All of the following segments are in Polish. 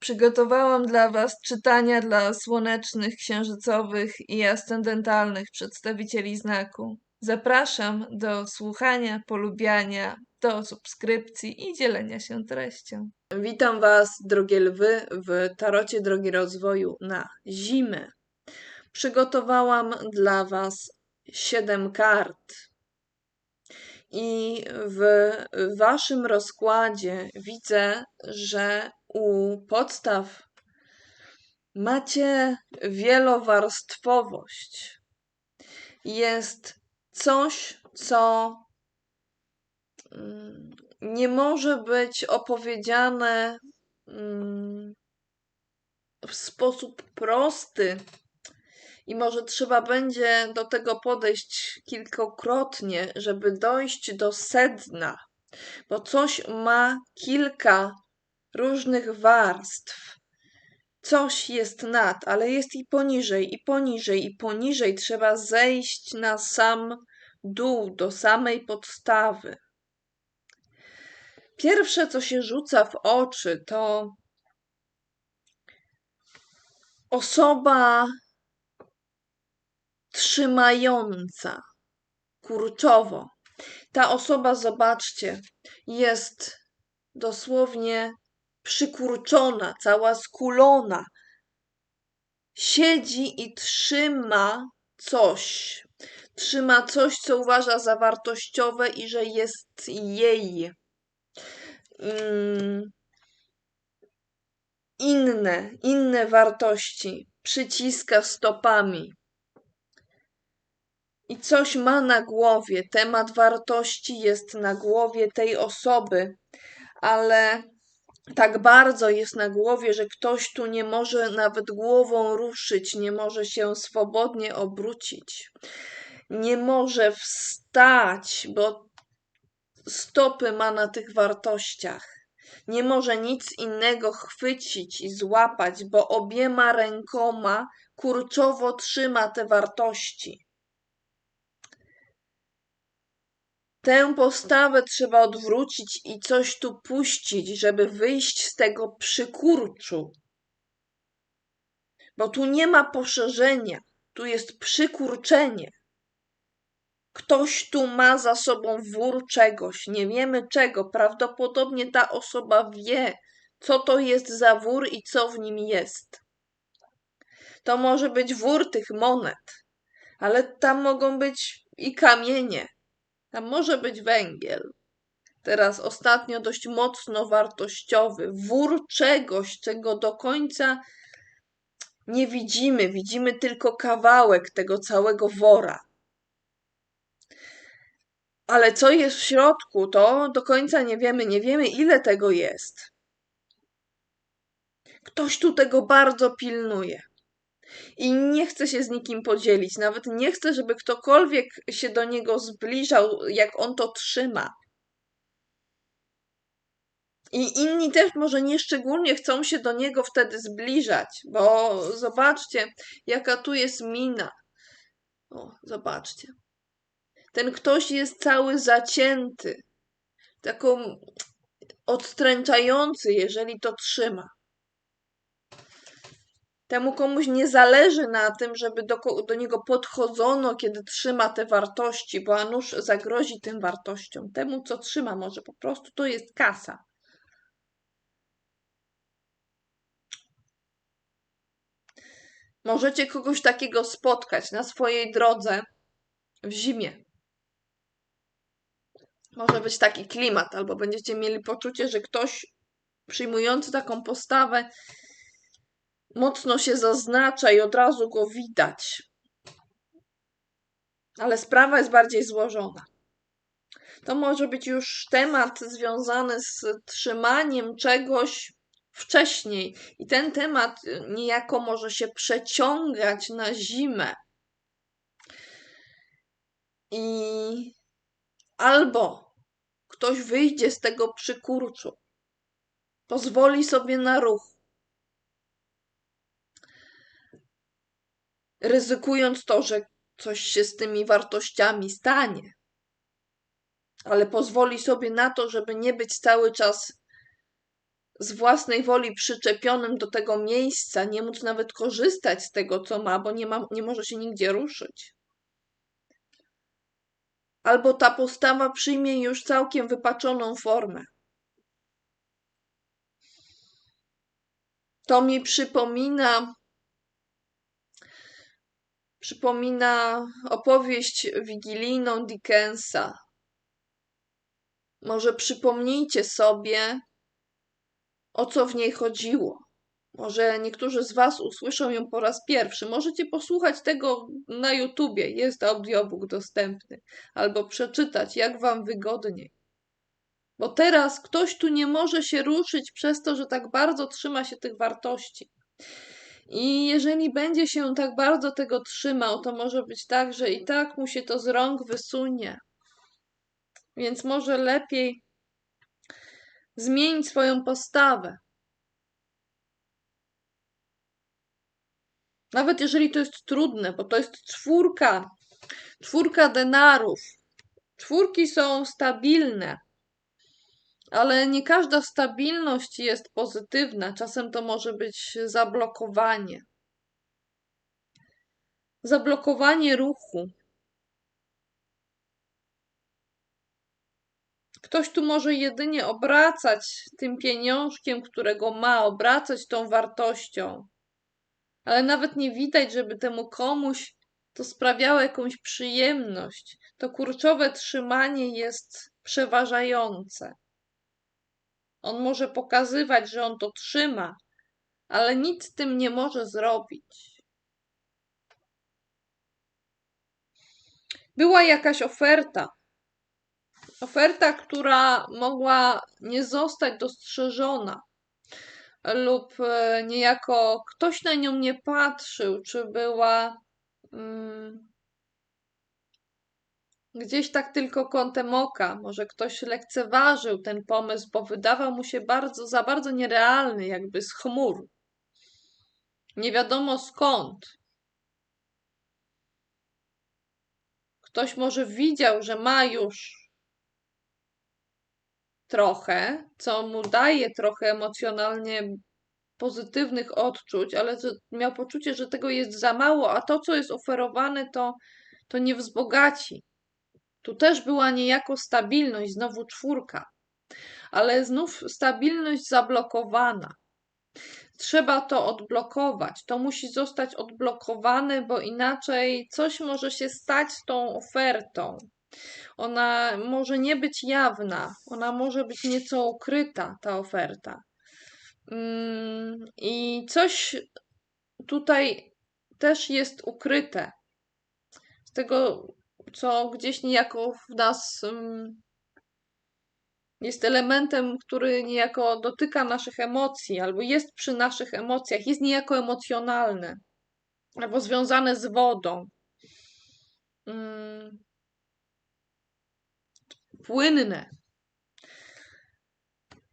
Przygotowałam dla Was czytania dla słonecznych, księżycowych i ascendentalnych przedstawicieli znaku. Zapraszam do słuchania, polubiania, do subskrypcji i dzielenia się treścią. Witam Was, drogie lwy, w tarocie drogi rozwoju na zimę. Przygotowałam dla Was siedem kart. I w Waszym rozkładzie widzę, że u podstaw macie wielowarstwowość. Jest coś, co mm, nie może być opowiedziane mm, w sposób prosty. I może trzeba będzie do tego podejść kilkakrotnie, żeby dojść do sedna, bo coś ma kilka różnych warstw. Coś jest nad, ale jest i poniżej, i poniżej, i poniżej. Trzeba zejść na sam dół, do samej podstawy. Pierwsze, co się rzuca w oczy, to osoba trzymająca kurczowo. Ta osoba, zobaczcie, jest dosłownie przykurczona, cała skulona. Siedzi i trzyma coś. Trzyma coś, co uważa za wartościowe i że jest jej. Mm. Inne, inne wartości przyciska stopami. I coś ma na głowie, temat wartości jest na głowie tej osoby, ale tak bardzo jest na głowie, że ktoś tu nie może nawet głową ruszyć, nie może się swobodnie obrócić, nie może wstać, bo stopy ma na tych wartościach. Nie może nic innego chwycić i złapać, bo obiema rękoma kurczowo trzyma te wartości. Tę postawę trzeba odwrócić i coś tu puścić, żeby wyjść z tego przykurczu. Bo tu nie ma poszerzenia, tu jest przykurczenie. Ktoś tu ma za sobą wór czegoś, nie wiemy czego. Prawdopodobnie ta osoba wie, co to jest za wór i co w nim jest. To może być wór tych monet, ale tam mogą być i kamienie, tam może być węgiel. Teraz ostatnio dość mocno wartościowy, wór czegoś, czego do końca nie widzimy. Widzimy tylko kawałek tego całego wora. Ale co jest w środku, to do końca nie wiemy. Nie wiemy, ile tego jest. Ktoś tu tego bardzo pilnuje i nie chce się z nikim podzielić. Nawet nie chce, żeby ktokolwiek się do niego zbliżał, jak on to trzyma. I inni też może nieszczególnie chcą się do niego wtedy zbliżać, bo zobaczcie, jaka tu jest mina. O, zobaczcie. Ten ktoś jest cały zacięty, taką odstręczający, jeżeli to trzyma. Temu komuś nie zależy na tym, żeby do, do niego podchodzono, kiedy trzyma te wartości, bo a nuż zagrozi tym wartościom. Temu, co trzyma, może po prostu to jest kasa. Możecie kogoś takiego spotkać na swojej drodze w zimie. Może być taki klimat, albo będziecie mieli poczucie, że ktoś przyjmujący taką postawę mocno się zaznacza i od razu go widać. Ale sprawa jest bardziej złożona. To może być już temat związany z trzymaniem czegoś wcześniej, i ten temat niejako może się przeciągać na zimę. I albo ktoś wyjdzie z tego przykurczu, pozwoli sobie na ruch, ryzykując to, że coś się z tymi wartościami stanie, ale pozwoli sobie na to, żeby nie być cały czas z własnej woli przyczepionym do tego miejsca, nie móc nawet korzystać z tego, co ma, bo nie, ma, nie może się nigdzie ruszyć. Albo ta postawa przyjmie już całkiem wypaczoną formę. To mi przypomina przypomina opowieść wigilijną Dickensa. Może przypomnijcie sobie, o co w niej chodziło. Może niektórzy z Was usłyszą ją po raz pierwszy. Możecie posłuchać tego na YouTubie, jest audiobook dostępny, albo przeczytać, jak Wam wygodniej. Bo teraz ktoś tu nie może się ruszyć przez to, że tak bardzo trzyma się tych wartości. I jeżeli będzie się tak bardzo tego trzymał, to może być tak, że i tak mu się to z rąk wysunie. Więc może lepiej zmienić swoją postawę. Nawet jeżeli to jest trudne, bo to jest czwórka, czwórka denarów. Czwórki są stabilne, ale nie każda stabilność jest pozytywna. Czasem to może być zablokowanie. Zablokowanie ruchu. Ktoś tu może jedynie obracać tym pieniążkiem, którego ma, obracać tą wartością, ale nawet nie widać, żeby temu komuś to sprawiało jakąś przyjemność. To kurczowe trzymanie jest przeważające. On może pokazywać, że on to trzyma, ale nic z tym nie może zrobić. Była jakaś oferta. Oferta, która mogła nie zostać dostrzeżona, lub e, niejako ktoś na nią nie patrzył, czy była mm, Gdzieś tak tylko kątem oka, może ktoś lekceważył ten pomysł, bo wydawał mu się bardzo, za bardzo nierealny, jakby z chmur. Nie wiadomo skąd. Ktoś może widział, że ma już trochę, co mu daje trochę emocjonalnie pozytywnych odczuć, ale miał poczucie, że tego jest za mało, a to, co jest oferowane, to, to nie wzbogaci. Tu też była niejako stabilność, znowu czwórka, ale znów stabilność zablokowana. Trzeba to odblokować. To musi zostać odblokowane, bo inaczej coś może się stać z tą ofertą. Ona może nie być jawna, ona może być nieco ukryta, ta oferta. Mm, I coś tutaj też jest ukryte. Z tego co gdzieś niejako w nas jest elementem, który niejako dotyka naszych emocji, albo jest przy naszych emocjach, jest niejako emocjonalny, albo związane z wodą. Płynne.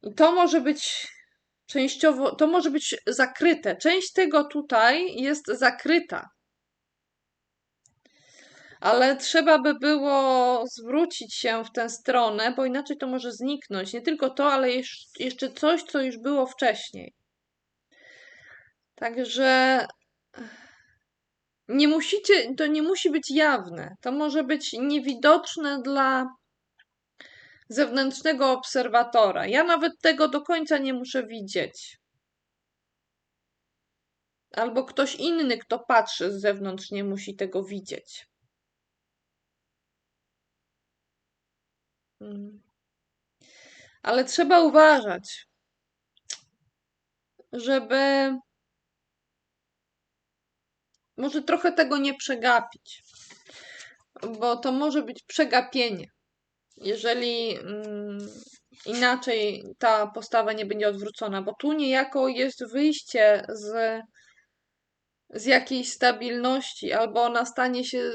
I to może być częściowo, to może być zakryte. Część tego tutaj jest zakryta ale trzeba by było zwrócić się w tę stronę, bo inaczej to może zniknąć. Nie tylko to, ale jeszcze coś, co już było wcześniej. Także nie musicie, to nie musi być jawne. To może być niewidoczne dla zewnętrznego obserwatora. Ja nawet tego do końca nie muszę widzieć. Albo ktoś inny, kto patrzy z zewnątrz, nie musi tego widzieć. Ale trzeba uważać, żeby może trochę tego nie przegapić, bo to może być przegapienie. Jeżeli mm, inaczej ta postawa nie będzie odwrócona, bo tu niejako jest wyjście z, z jakiejś stabilności, albo ona stanie się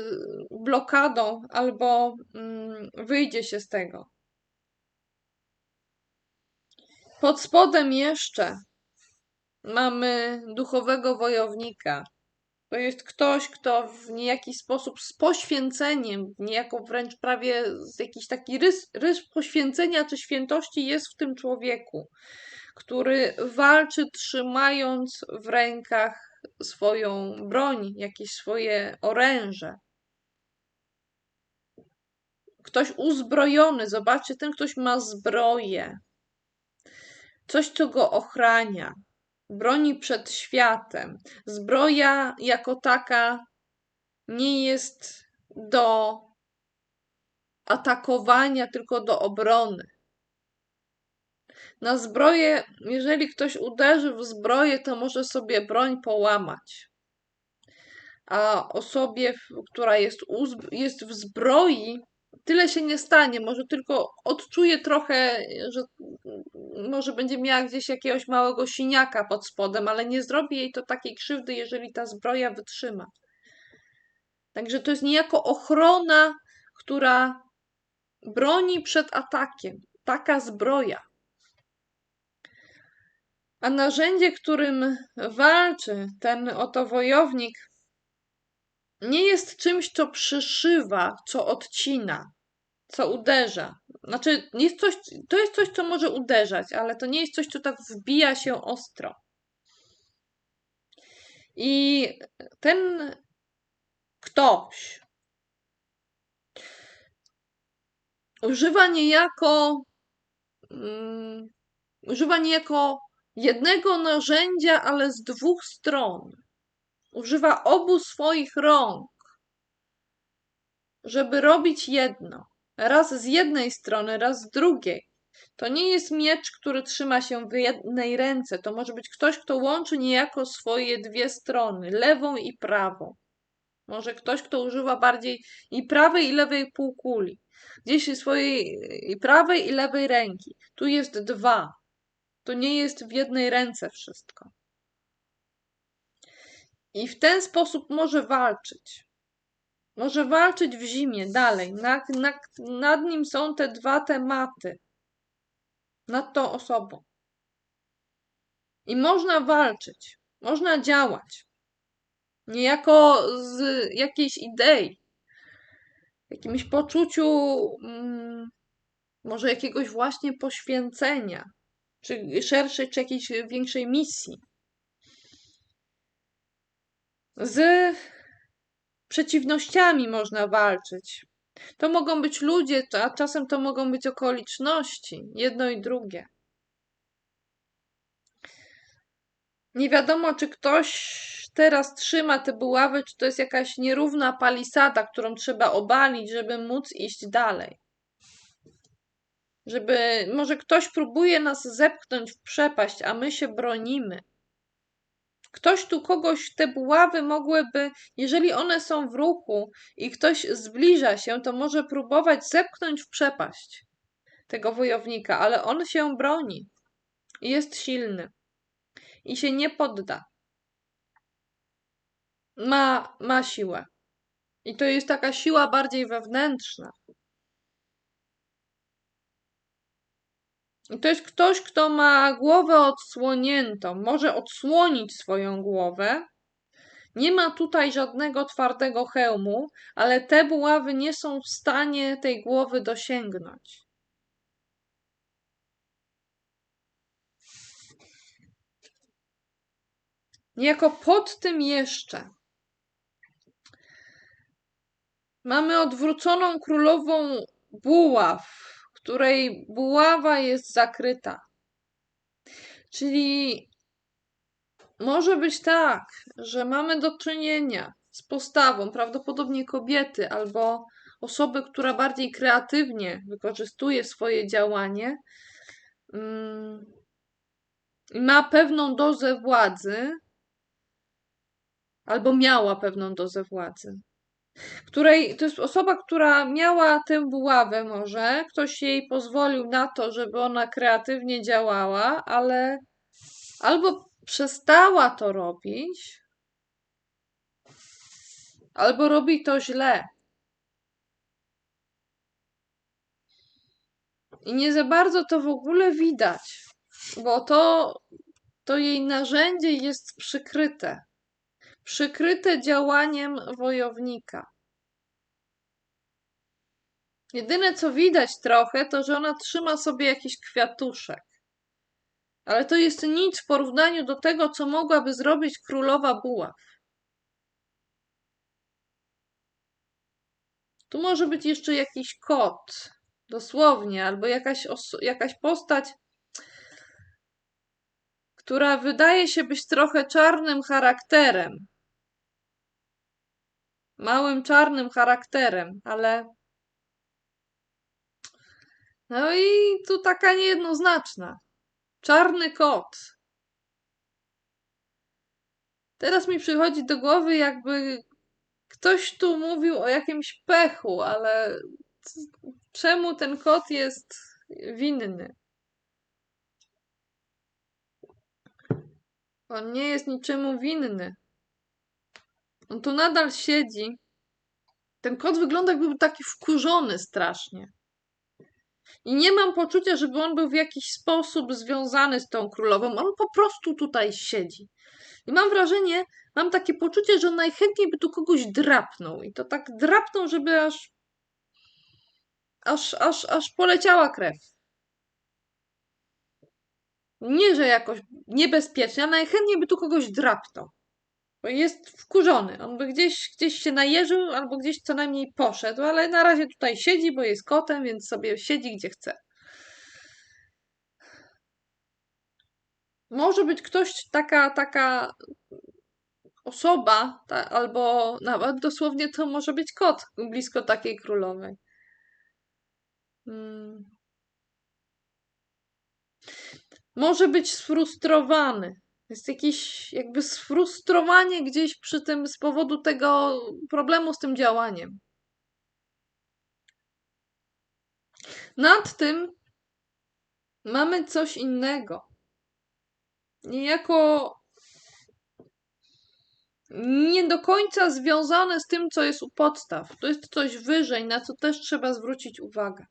blokadą, albo mm, wyjdzie się z tego. Pod spodem jeszcze mamy duchowego wojownika. To jest ktoś, kto w niejaki sposób z poświęceniem, niejako wręcz prawie jakiś taki rys, rys poświęcenia czy świętości jest w tym człowieku. który walczy trzymając w rękach swoją broń, jakieś swoje oręże. Ktoś uzbrojony, zobaczcie, ten ktoś ma zbroję, coś, co go ochrania, broni przed światem. Zbroja jako taka nie jest do atakowania, tylko do obrony. Na zbroję, jeżeli ktoś uderzy w zbroję, to może sobie broń połamać. A osobie, która jest, jest w zbroi, tyle się nie stanie. Może tylko odczuje trochę, że może będzie miała gdzieś jakiegoś małego siniaka pod spodem, ale nie zrobi jej to takiej krzywdy, jeżeli ta zbroja wytrzyma. Także to jest niejako ochrona, która broni przed atakiem. Taka zbroja. A narzędzie, którym walczy ten oto wojownik, nie jest czymś, co przyszywa, co odcina, co uderza. Znaczy, jest coś, to jest coś, co może uderzać, ale to nie jest coś, co tak wbija się ostro. I ten ktoś używa niejako um, używa niejako jednego narzędzia, ale z dwóch stron. Używa obu swoich rąk, żeby robić jedno. Raz z jednej strony, raz z drugiej. To nie jest miecz, który trzyma się w jednej ręce. To może być ktoś, kto łączy niejako swoje dwie strony, lewą i prawą. Może ktoś, kto używa bardziej i prawej, i lewej półkuli. Gdzieś swojej i prawej, i lewej ręki. Tu jest dwa. To nie jest w jednej ręce wszystko. I w ten sposób może walczyć. Może walczyć w zimie dalej. Nad, nad, nim są te dwa tematy. Nad tą osobą. I można walczyć. Można działać. Niejako z jakiejś idei. Jakimś poczuciu mm, może jakiegoś właśnie poświęcenia czy szerszej, czy jakiejś większej misji. Z przeciwnościami można walczyć. To mogą być ludzie, a czasem to mogą być okoliczności, jedno i drugie. Nie wiadomo, czy ktoś teraz trzyma te buławy, czy to jest jakaś nierówna palisada, którą trzeba obalić, żeby móc iść dalej żeby może ktoś próbuje nas zepchnąć w przepaść, a my się bronimy. Ktoś tu kogoś, te buławy mogłyby, jeżeli one są w ruchu i ktoś zbliża się, to może próbować zepchnąć w przepaść tego wojownika, ale on się broni i jest silny i się nie podda. Ma, ma siłę. I to jest taka siła bardziej wewnętrzna. To jest ktoś, kto ma głowę odsłoniętą, może odsłonić swoją głowę. Nie ma tutaj żadnego twardego hełmu, ale te buławy nie są w stanie tej głowy dosięgnąć. Niejako pod tym jeszcze mamy odwróconą królową buław, której buława jest zakryta. Czyli może być tak, że mamy do czynienia z postawą prawdopodobnie kobiety albo osoby, która bardziej kreatywnie wykorzystuje swoje działanie mm, i ma pewną dozę władzy, albo miała pewną dozę władzy której to jest osoba, która miała tę buławę może, ktoś jej pozwolił na to, żeby ona kreatywnie działała, ale albo przestała to robić, albo robi to źle. I nie za bardzo to w ogóle widać, bo to, to jej narzędzie jest przykryte przykryte działaniem wojownika. Jedyne co widać trochę, to że ona trzyma sobie jakiś kwiatuszek. Ale to jest nic w porównaniu do tego, co mogłaby zrobić królowa buław. Tu może być jeszcze jakiś kot, dosłownie, albo jakaś, jakaś postać, która wydaje się być trochę czarnym charakterem. Małym czarnym charakterem, ale. No i tu taka niejednoznaczna. Czarny kot. Teraz mi przychodzi do głowy, jakby ktoś tu mówił o jakimś pechu, ale czemu ten kot jest winny? On nie jest niczemu winny. On tu nadal siedzi. Ten kot wygląda jakby był taki wkurzony strasznie. I nie mam poczucia, żeby on był w jakiś sposób związany z tą królową. On po prostu tutaj siedzi. I mam wrażenie, mam takie poczucie, że on najchętniej by tu kogoś drapnął. I to tak drapnął, żeby aż. aż, aż, aż poleciała krew. Nie, że jakoś niebezpiecznie, ale najchętniej by tu kogoś drapnął. Jest wkurzony. On by gdzieś, gdzieś się najeżył, albo gdzieś co najmniej poszedł, ale na razie tutaj siedzi, bo jest kotem, więc sobie siedzi gdzie chce. Może być ktoś taka, taka osoba, ta, albo nawet dosłownie to może być kot blisko takiej królowej. Hmm. Może być sfrustrowany. Jest jakieś jakby sfrustrowanie gdzieś przy tym z powodu tego problemu z tym działaniem. Nad tym mamy coś innego. Niejako nie do końca związane z tym, co jest u podstaw. To jest coś wyżej, na co też trzeba zwrócić uwagę.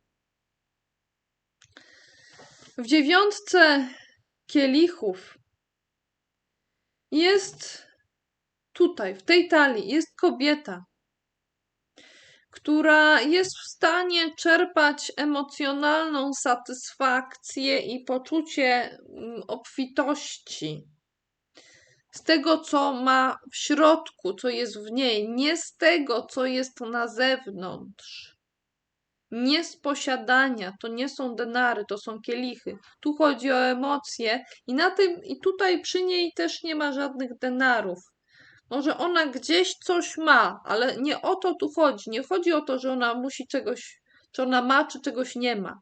W dziewiątce kielichów jest tutaj, w tej talii, jest kobieta, która jest w stanie czerpać emocjonalną satysfakcję i poczucie mm, obfitości z tego, co ma w środku, co jest w niej, nie z tego, co jest na zewnątrz. Nie z posiadania, to nie są denary, to są kielichy. Tu chodzi o emocje i na tym, i tutaj przy niej też nie ma żadnych denarów. Może ona gdzieś coś ma, ale nie o to tu chodzi. Nie chodzi o to, że ona musi czegoś, czy ona ma, czy czegoś nie ma.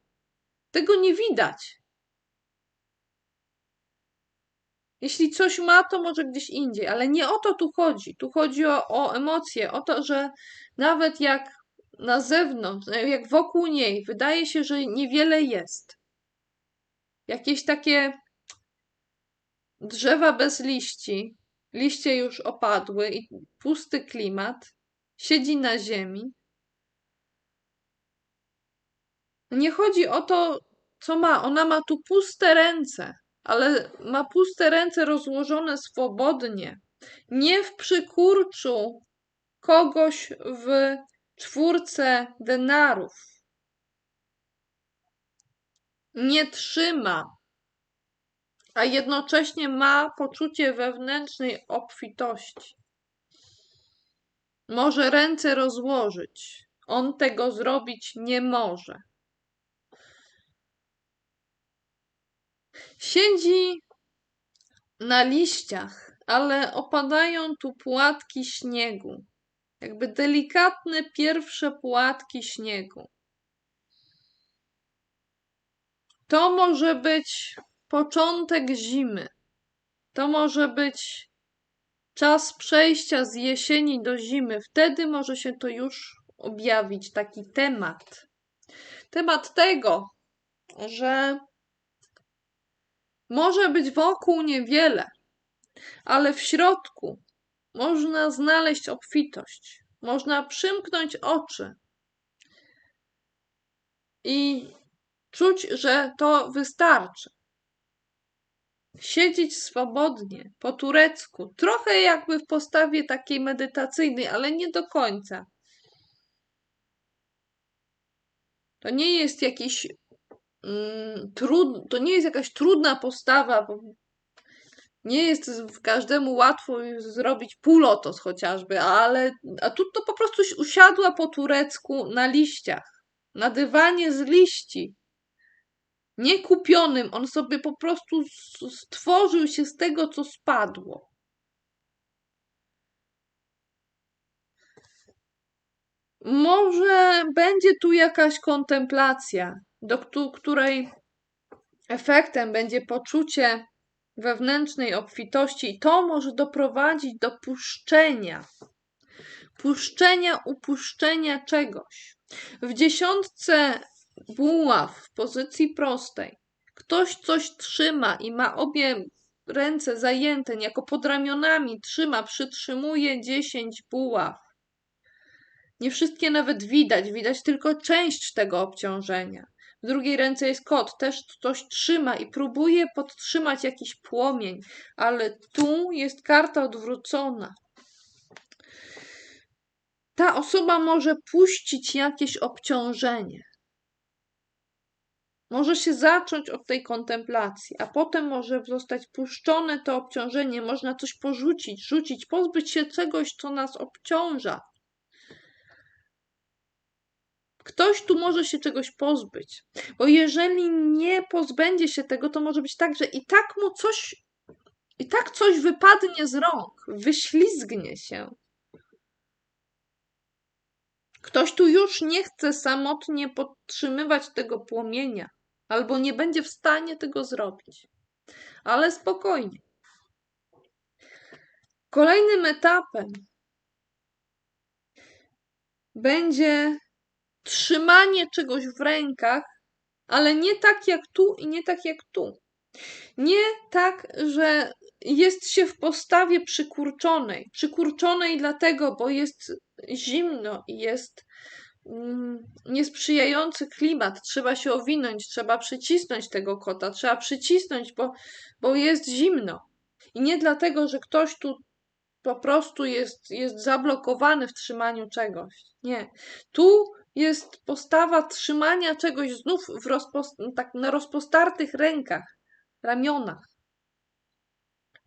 Tego nie widać. Jeśli coś ma, to może gdzieś indziej, ale nie o to tu chodzi. Tu chodzi o, o emocje, o to, że nawet jak na zewnątrz, jak wokół niej wydaje się, że niewiele jest. Jakieś takie drzewa bez liści, liście już opadły i pusty klimat, siedzi na ziemi. Nie chodzi o to, co ma. Ona ma tu puste ręce ale ma puste ręce rozłożone swobodnie, nie w przykurczu kogoś w czwórce denarów. Nie trzyma, a jednocześnie ma poczucie wewnętrznej obfitości. Może ręce rozłożyć, on tego zrobić nie może. Siedzi na liściach, ale opadają tu płatki śniegu. Jakby delikatne pierwsze płatki śniegu. To może być początek zimy. To może być czas przejścia z jesieni do zimy. Wtedy może się to już objawić, taki temat. Temat tego, że może być wokół niewiele, ale w środku można znaleźć obfitość, można przymknąć oczy i czuć, że to wystarczy. Siedzieć swobodnie, po turecku, trochę jakby w postawie takiej medytacyjnej, ale nie do końca. To nie jest jakiś mm, trud, to nie jest jakaś trudna postawa, nie jest każdemu łatwo zrobić półlotos chociażby, ale a tu to po prostu usiadła po turecku na liściach, na dywanie z liści. Nie kupionym, on sobie po prostu stworzył się z tego, co spadło. Może będzie tu jakaś kontemplacja, do której efektem będzie poczucie wewnętrznej obfitości, i to może doprowadzić do puszczenia. Puszczenia, upuszczenia czegoś. W dziesiątce buław w pozycji prostej ktoś coś trzyma i ma obie ręce zajęte, jako pod ramionami trzyma, przytrzymuje dziesięć buław. Nie wszystkie nawet widać, widać tylko część tego obciążenia. W drugiej ręce jest kot, też coś trzyma i próbuje podtrzymać jakiś płomień, ale tu jest karta odwrócona. Ta osoba może puścić jakieś obciążenie. Może się zacząć od tej kontemplacji, a potem może zostać puszczone to obciążenie, można coś porzucić, rzucić, pozbyć się czegoś, co nas obciąża. Ktoś tu może się czegoś pozbyć, bo jeżeli nie pozbędzie się tego, to może być tak, że i tak mu coś, i tak coś wypadnie z rąk, wyślizgnie się. Ktoś tu już nie chce samotnie podtrzymywać tego płomienia, albo nie będzie w stanie tego zrobić. Ale spokojnie. Kolejnym etapem będzie trzymanie czegoś w rękach, ale nie tak jak tu i nie tak jak tu. Nie tak, że jest się w postawie przykurczonej. Przykurczonej dlatego, bo jest zimno i jest mm, niesprzyjający klimat. Trzeba się owinąć, trzeba przycisnąć tego kota, trzeba przycisnąć, bo, bo jest zimno. I nie dlatego, że ktoś tu po prostu jest, jest zablokowany w trzymaniu czegoś. Nie. Tu jest postawa trzymania czegoś znów tak na rozpostartych rękach, ramionach.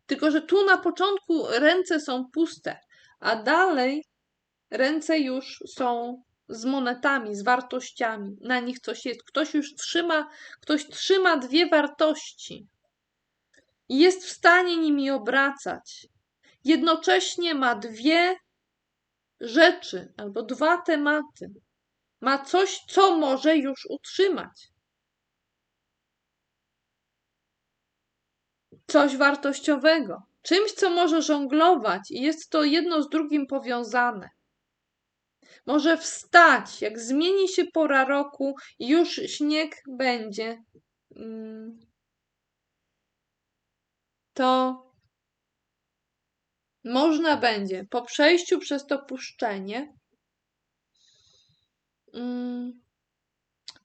Tylko, że tu na początku ręce są puste, a dalej ręce już są z monetami, z wartościami. Na nich coś jest. Ktoś już trzyma, ktoś trzyma dwie wartości i jest w stanie nimi obracać. Jednocześnie ma dwie rzeczy albo dwa tematy ma coś, co może już utrzymać. Coś wartościowego, czymś, co może żonglować i jest to jedno z drugim powiązane. Może wstać, jak zmieni się pora roku już śnieg będzie. Mm, to można będzie po przejściu przez to puszczenie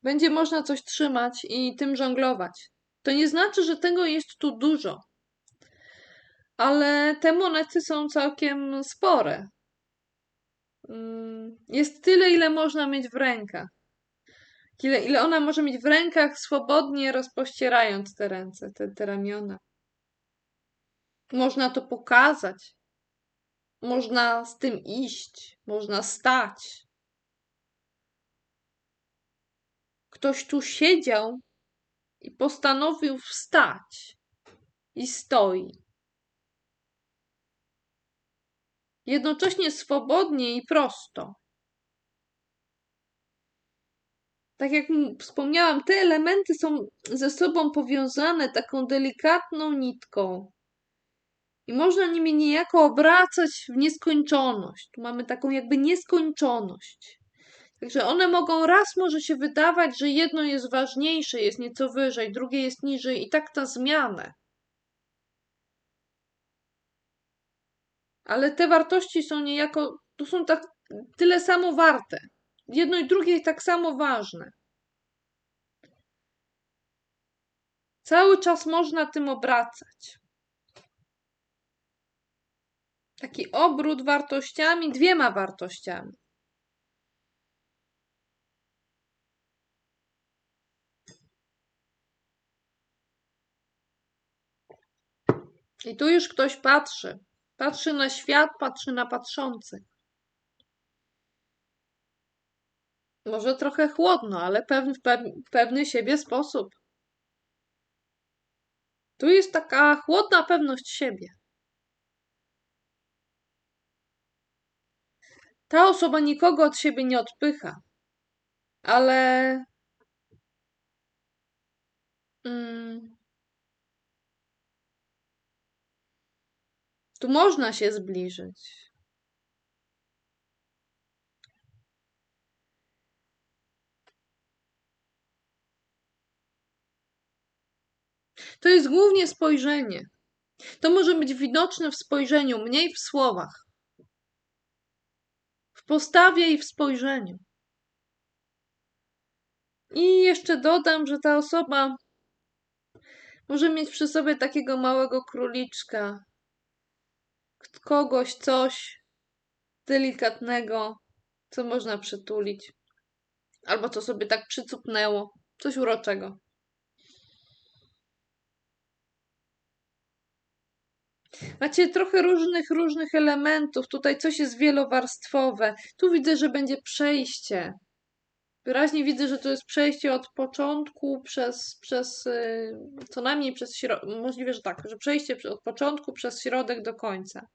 będzie można coś trzymać i tym żonglować. To nie znaczy, że tego jest tu dużo, ale te monety są całkiem spore. Mm, jest tyle, ile można mieć w rękach. Ile, ile ona może mieć w rękach, swobodnie rozpościerając te ręce, te, te ramiona. Można to pokazać. Można z tym iść, można stać. Ktoś tu siedział i postanowił wstać i stoi. Jednocześnie swobodnie i prosto. Tak jak wspomniałam, te elementy są ze sobą powiązane taką delikatną nitką. I można nimi niejako obracać w nieskończoność. Tu mamy taką jakby nieskończoność. Także one mogą raz może się wydawać, że jedno jest ważniejsze, jest nieco wyżej, drugie jest niżej i tak ta zmiana. Ale te wartości są niejako, to są tak tyle samo warte. Jedno i drugie jest tak samo ważne. Cały czas można tym obracać. Taki obrót wartościami, dwiema wartościami. I tu już ktoś patrzy. Patrzy na świat, patrzy na patrzących. Może trochę chłodno, ale pewny, w pewny siebie sposób. Tu jest taka chłodna pewność siebie. Ta osoba nikogo od siebie nie odpycha, ale. Mm, tu można się zbliżyć. To jest głównie spojrzenie. To może być widoczne w spojrzeniu, mniej w słowach. W postawie i w spojrzeniu. I jeszcze dodam, że ta osoba może mieć przy sobie takiego małego króliczka, kogoś, coś delikatnego, co można przytulić, albo co sobie tak przycupnęło, coś uroczego. Macie trochę różnych, różnych elementów. Tutaj coś jest wielowarstwowe. Tu widzę, że będzie przejście. Wyraźnie widzę, że to jest przejście od początku przez, przez y, co najmniej przez środek, możliwe, że tak, że przejście od początku przez środek do końca.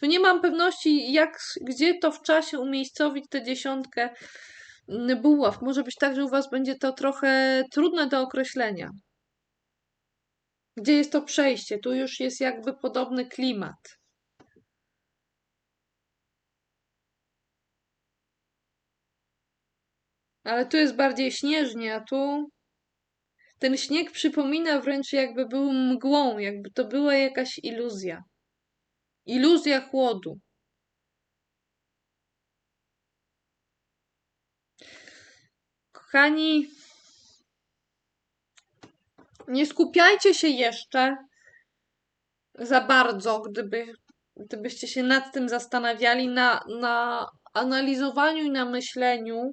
Tu nie mam pewności, jak, gdzie to w czasie umiejscowić tę dziesiątkę mm, buław. Może być tak, że u Was będzie to trochę trudne do określenia. Gdzie jest to przejście? Tu już jest jakby podobny klimat. Ale tu jest bardziej śnieżnie, a tu ten śnieg przypomina wręcz jakby był mgłą, jakby to była jakaś iluzja. Iluzja chłodu. Kochani, nie skupiajcie się jeszcze za bardzo, gdyby, gdybyście się nad tym zastanawiali, na, na analizowaniu i na myśleniu,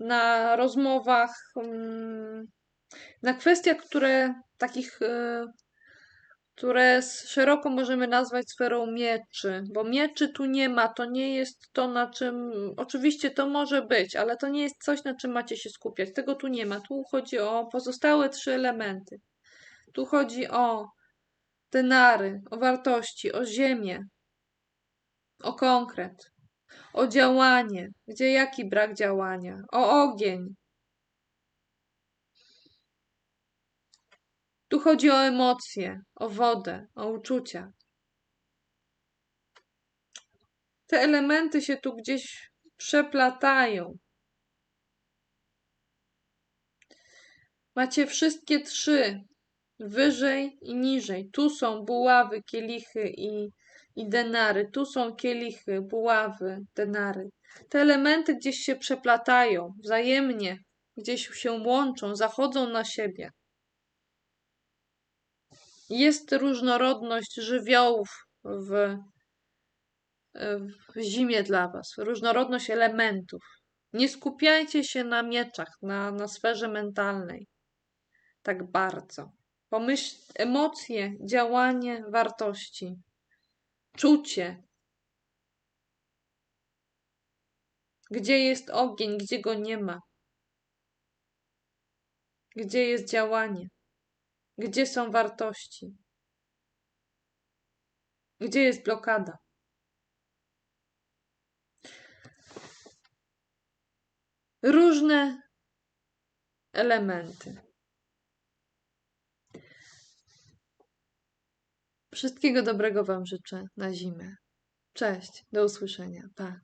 na rozmowach, mm, na kwestiach, które takich, y, które szeroko możemy nazwać sferą mieczy, bo mieczy tu nie ma, to nie jest to, na czym, oczywiście to może być, ale to nie jest coś, na czym macie się skupiać. Tego tu nie ma. Tu chodzi o pozostałe trzy elementy. Tu chodzi o denary, o wartości, o ziemię, o konkret, o działanie, gdzie jaki brak działania, o ogień. Tu chodzi o emocje, o wodę, o uczucia. Te elementy się tu gdzieś przeplatają. Macie wszystkie trzy, wyżej i niżej. Tu są buławy, kielichy i, i denary. Tu są kielichy, buławy, denary. Te elementy gdzieś się przeplatają, wzajemnie gdzieś się łączą, zachodzą na siebie. Jest różnorodność żywiołów w, w zimie dla Was, różnorodność elementów. Nie skupiajcie się na mieczach, na, na sferze mentalnej tak bardzo. Pomyśl, emocje, działanie, wartości, czucie. Gdzie jest ogień, gdzie go nie ma? Gdzie jest działanie? Gdzie są wartości? Gdzie jest blokada? Różne elementy. Wszystkiego dobrego Wam życzę na zimę. Cześć, do usłyszenia. Pa.